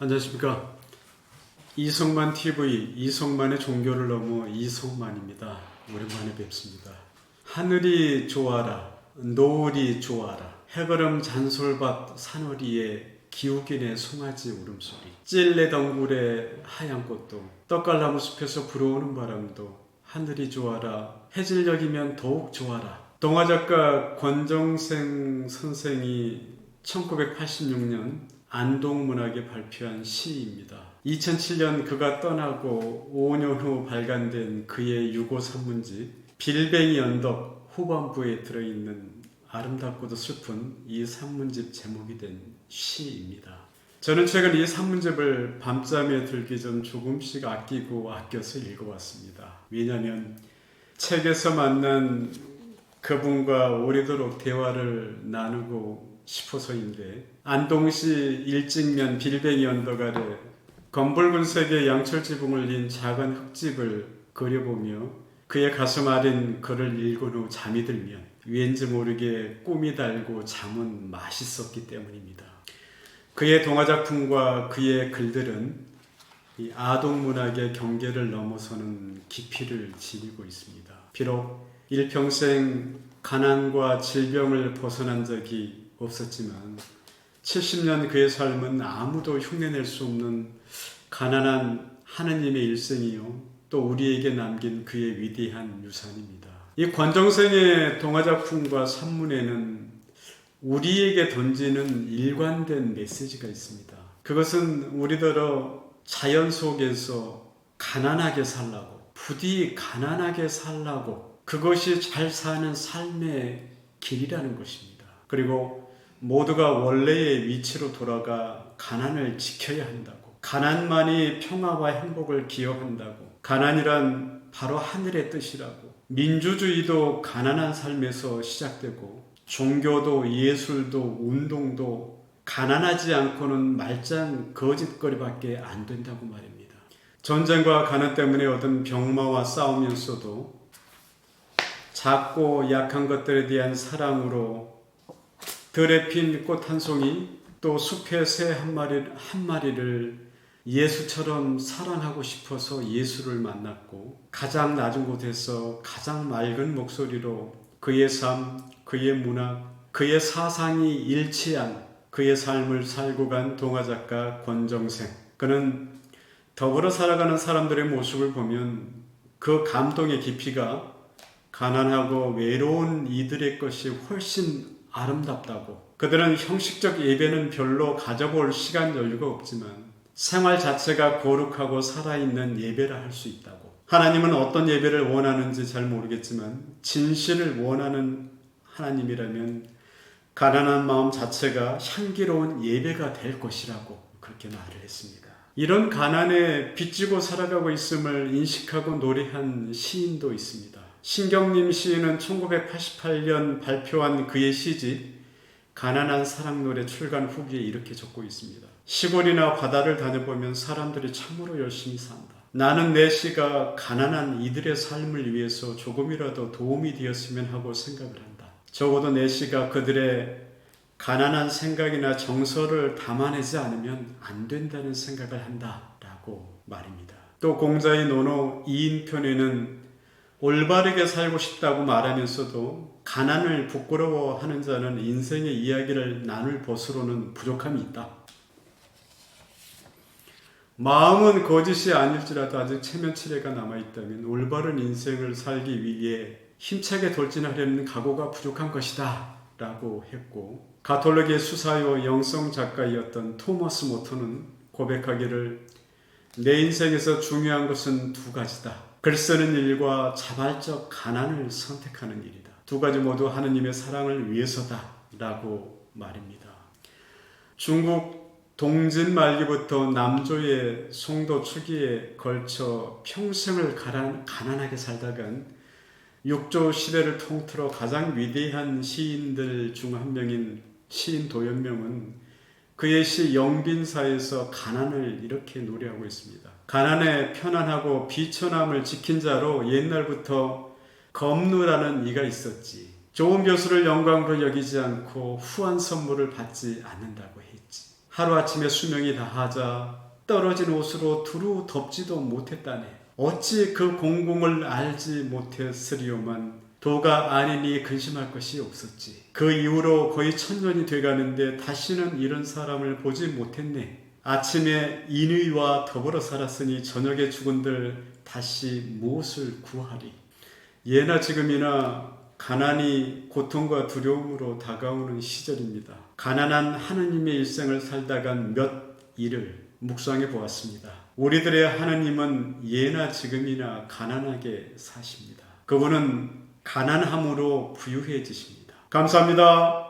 안녕하십니까. 이성만 TV, 이성만의 종교를 넘어 이성만입니다. 오랜만에 뵙습니다. 하늘이 좋아라, 노을이 좋아라, 해걸음 잔솔밭 산허리에 기우긴의 송아지 울음소리, 찔레 덩굴의 하얀 꽃도, 떡갈나무 숲에서 불어오는 바람도, 하늘이 좋아라, 해질녘이면 더욱 좋아라. 동화작가 권정생 선생이 1986년 안동문학에 발표한 시입니다. 2007년 그가 떠나고 5년 후 발간된 그의 유고 산문집 빌뱅이 언덕 후반부에 들어있는 아름답고도 슬픈 이 산문집 제목이 된 시입니다. 저는 최근 이 산문집을 밤잠에 들기 전 조금씩 아끼고 아껴서 읽어왔습니다. 왜냐하면 책에서 만난 그분과 오래도록 대화를 나누고 싶어서인데 안동시 일직면 빌뱅이 언덕 아래 검붉은 색의 양철 지붕을 린 작은 흙집을 그려보며 그의 가슴 아린 글을 읽은 후 잠이 들면 왠지 모르게 꿈이 달고 잠은 맛있었기 때문입니다. 그의 동화작품과 그의 글들은 이 아동 문학의 경계를 넘어서는 깊이를 지니고 있습니다. 비록 일평생 가난과 질병을 벗어난 적이 없었지만 70년 그의 삶은 아무도 흉내낼 수 없는 가난한 하느님의 일생이요 또 우리에게 남긴 그의 위대한 유산입니다. 이 권정생의 동화작품과 산문에는 우리에게 던지는 일관된 메시지가 있습니다. 그것은 우리더러 자연 속에서 가난하게 살라고 부디 가난하게 살라고 그것이 잘 사는 삶의 길이라는 것입니다. 그리고 모두가 원래의 위치로 돌아가 가난을 지켜야 한다고. 가난만이 평화와 행복을 기여한다고. 가난이란 바로 하늘의 뜻이라고. 민주주의도 가난한 삶에서 시작되고, 종교도 예술도 운동도 가난하지 않고는 말짱 거짓거리밖에 안 된다고 말입니다. 전쟁과 가난 때문에 얻은 병마와 싸우면서도 작고 약한 것들에 대한 사랑으로 들에 핀 꽃 한 송이 또 숲의 새 한 마리 한 마리를 예수처럼 사랑하고 싶어서 예수를 만났고 가장 낮은 곳에서 가장 맑은 목소리로 그의 삶, 그의 문화, 그의 사상이 일치한 그의 삶을 살고 간 동화작가 권정생. 그는 더불어 살아가는 사람들의 모습을 보면 그 감동의 깊이가 가난하고 외로운 이들의 것이 훨씬 아름답다고. 그들은 형식적 예배는 별로 가져볼 시간 여유가 없지만 생활 자체가 거룩하고 살아있는 예배라 할수 있다고. 하나님은 어떤 예배를 원하는지 잘 모르겠지만 진실을 원하는 하나님이라면 가난한 마음 자체가 향기로운 예배가 될 것이라고 그렇게 말을 했습니다. 이런 가난에 빚지고 살아가고 있음을 인식하고 노래한 시인도 있습니다. 신경림 시인은 1988년 발표한 그의 시집 가난한 사랑 노래 출간 후기에 이렇게 적고 있습니다. 시골이나 바다를 다녀보면 사람들이 참으로 열심히 산다. 나는 내 시가 가난한 이들의 삶을 위해서 조금이라도 도움이 되었으면 하고 생각을 한다. 적어도 내 시가 그들의 가난한 생각이나 정서를 담아내지 않으면 안 된다는 생각을 한다. 라고 말입니다. 또 공자의 논어 2인편에는 올바르게 살고 싶다고 말하면서도 가난을 부끄러워하는 자는 인생의 이야기를 나눌 것으로는 부족함이 있다. 마음은 거짓이 아닐지라도 아직 체면치레가 남아있다면 올바른 인생을 살기 위해 힘차게 돌진하려는 각오가 부족한 것이다. 라고 했고, 가톨릭의 수사요 영성 작가이었던 토머스 모토는 고백하기를 내 인생에서 중요한 것은 두 가지다. 글 쓰는 일과 자발적 가난을 선택하는 일이다. 두 가지 모두 하느님의 사랑을 위해서다. 라고 말입니다. 중국 동진 말기부터 남조의 송도 초기에 걸쳐 평생을 가난, 가난하게 살다간 육조 시대를 통틀어 가장 위대한 시인들 중 한 명인 시인 도연명은 그의 시 영빈사에서 가난을 이렇게 노래하고 있습니다. 가난에 편안하고 비천함을 지킨 자로 옛날부터 검누라는 이가 있었지. 좋은 벼슬을 영광으로 여기지 않고 후한 선물을 받지 않는다고 했지. 하루아침에 수명이 다하자 떨어진 옷으로 두루 덮지도 못했다네. 어찌 그 공공을 알지 못했으리오만 도가 아니니 근심할 것이 없었지. 그 이후로 거의 천년이 돼가는데 다시는 이런 사람을 보지 못했네. 아침에 인의와 더불어 살았으니 저녁에 죽은들 다시 무엇을 구하리. 예나 지금이나 가난이 고통과 두려움으로 다가오는 시절입니다. 가난한 하느님의 일생을 살다간 몇 일을 묵상해 보았습니다. 우리들의 하느님은 예나 지금이나 가난하게 사십니다. 그분은 가난함으로 부유해지십니다. 감사합니다.